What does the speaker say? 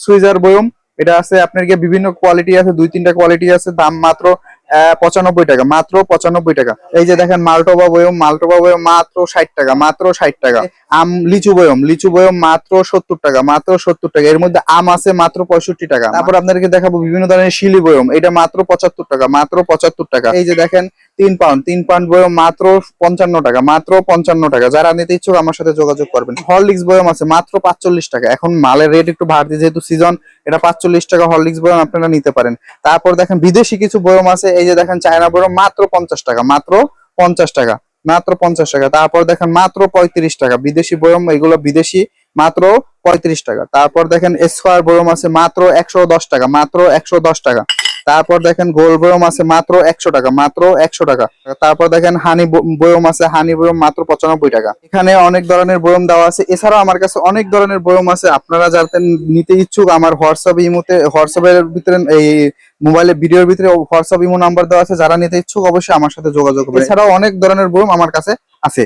Switcher বয়ম। এটা আছে, আপনার গিয়ে বিভিন্ন কোয়ালিটি আছে, দুই তিনটা কোয়ালিটি আছে, দাম মাত্র পঁচানব্বই টাকা, মাত্র পঁচানব্বই টাকা। এই যে দেখেন মালটোবা বয়ম মালটোবা বয়ম মাত্র ষাট টাকা, মাত্র ষাট টাকা। আম, লিচু বয়ম লিচু বয়ম মাত্র সত্তর টাকা, মাত্র সত্তর টাকা। এর মধ্যে আম আছে মাত্র পঁয়ষট্টি টাকা। তারপর আপনাদেরকে দেখাবো বিভিন্ন ধরনের শিলি বয়ম, এটা মাত্র পঁচাত্তর টাকা, মাত্র পঁচাত্তর টাকা। এই যে দেখেন তিন পাউন্ড তিন পাউন্ড বয়ম মাত্র পঞ্চান্ন টাকা, মাত্র পঞ্চান্ন টাকা। যারা নিতে ইচ্ছুক আমার সাথে যোগাযোগ করবেন। হরলিক্স বয়ম আছে মাত্র পাঁচচল্লিশ টাকা। এখন মালের রেট একটু বাড়তি, যেহেতু সিজন এটা পাঁচচল্লিশ টাকা হরলিক্স বয়ম আপনারা নিতে পারেন। তারপর দেখেন বিদেশি কিছু বয়ম আছে এই যে দেখেন চায়না বড় মাত্র পঞ্চাশ টাকা, মাত্র পঞ্চাশ টাকা, মাত্র পঞ্চাশ টাকা। তারপর দেখেন মাত্র পঁয়ত্রিশ টাকা, বিদেশি বয়ম, এগুলো বিদেশি, মাত্র পঁয়ত্রিশ টাকা। তারপর দেখেন স্কোয়ার বয়ম আছে মাত্র একশো দশ টাকা, মাত্র একশো দশ টাকা। তারপর দেখেন গোল বয়ম আছে মাত্র একশো টাকা, মাত্র একশো টাকা। তারপর দেখেন হানি বয়ম আছে, হানি বয়ম মাত্র পঁচানব্বই টাকা। এখানে অনেক ধরনের বয়ম দেওয়া আছে। এছাড়াও আমার কাছে অনেক ধরনের বয়ম আছে। আপনারা যাতে নিতে ইচ্ছুক, আমার হোয়াটসঅ্যাপ ইমোতে হোয়াটসঅ্যাপের ভিতরে, এই মোবাইলে, ভিডিওর ভিতরে হোয়াটসঅ্যাপ ইমো নাম্বার দেওয়া আছে। যারা নিতে ইচ্ছুক, অবশ্যই আমার সাথে যোগাযোগ করবেন। এছাড়াও অনেক ধরনের বয়ম আমার কাছে আছে।